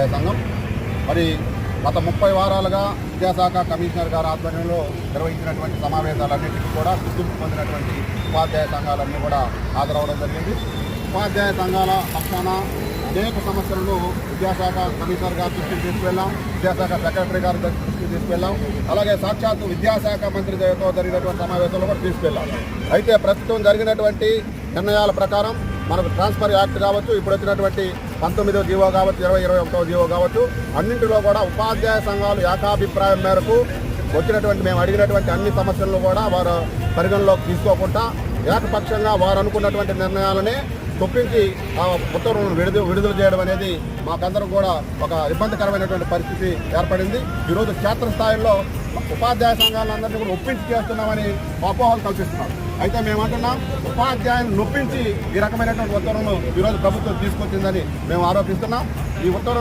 వ్యవసాయ సంఘం. మరి గత ముప్పై వారాలుగా విద్యాశాఖ కమిషనర్ గారి ఆధ్వర్యంలో నిర్వహించినటువంటి సమావేశాలన్నింటికి కూడా గుర్తింపు పొందినటువంటి ఉపాధ్యాయ సంఘాలన్నీ కూడా హాజరవడం జరిగింది. ఉపాధ్యాయ సంఘాల పక్షాన అనేక సమస్యలను విద్యాశాఖ కమిషనర్ గారి దృష్టికి తీసుకువెళ్ళాం విద్యాశాఖ సెక్రటరీ గారి దృష్టికి తీసుకువెళ్ళాం అలాగే సాక్షాత్తు విద్యాశాఖ మంత్రి జరిగినటువంటి సమావేశంలో కూడా తీసుకెళ్ళాం అయితే ప్రస్తుతం జరిగినటువంటి నిర్ణయాల ప్రకారం మనకు ట్రాన్స్ఫర్ యాక్ట్ కావచ్చు ఇప్పుడు వచ్చినటువంటి పంతొమ్మిదో జీవో కావచ్చు ఇరవై ఇరవై ఒకటో జీవో కావచ్చు అన్నింటిలో కూడా ఉపాధ్యాయ సంఘాలు ఏకాభిప్రాయం మేరకు వచ్చినటువంటి మేము అడిగినటువంటి అన్ని సమస్యలను కూడా వారు పరిగణలోకి తీసుకోకుండా ఏకపక్షంగా వారు అనుకున్నటువంటి నిర్ణయాలనే తొప్పించి ఆ ఉత్తర్వులను విడుదల విడుదల చేయడం అనేది మాకందరం కూడా ఒక ఇబ్బందికరమైనటువంటి పరిస్థితి ఏర్పడింది. ఈరోజు క్షేత్రస్థాయిలో ఉపాధ్యాయ సంఘాలందరినీ కూడా ఒప్పించి చేస్తున్నామని అపోహలు కల్పిస్తున్నారు. అయితే మేము అంటున్నాం ఉపాధ్యాయులను నొప్పించి ఈ రకమైనటువంటి ఉత్తర్వులను ఈరోజు ప్రభుత్వం తీసుకొచ్చిందని మేము ఆరోపిస్తున్నాం. ఈ ఉత్తర్వులు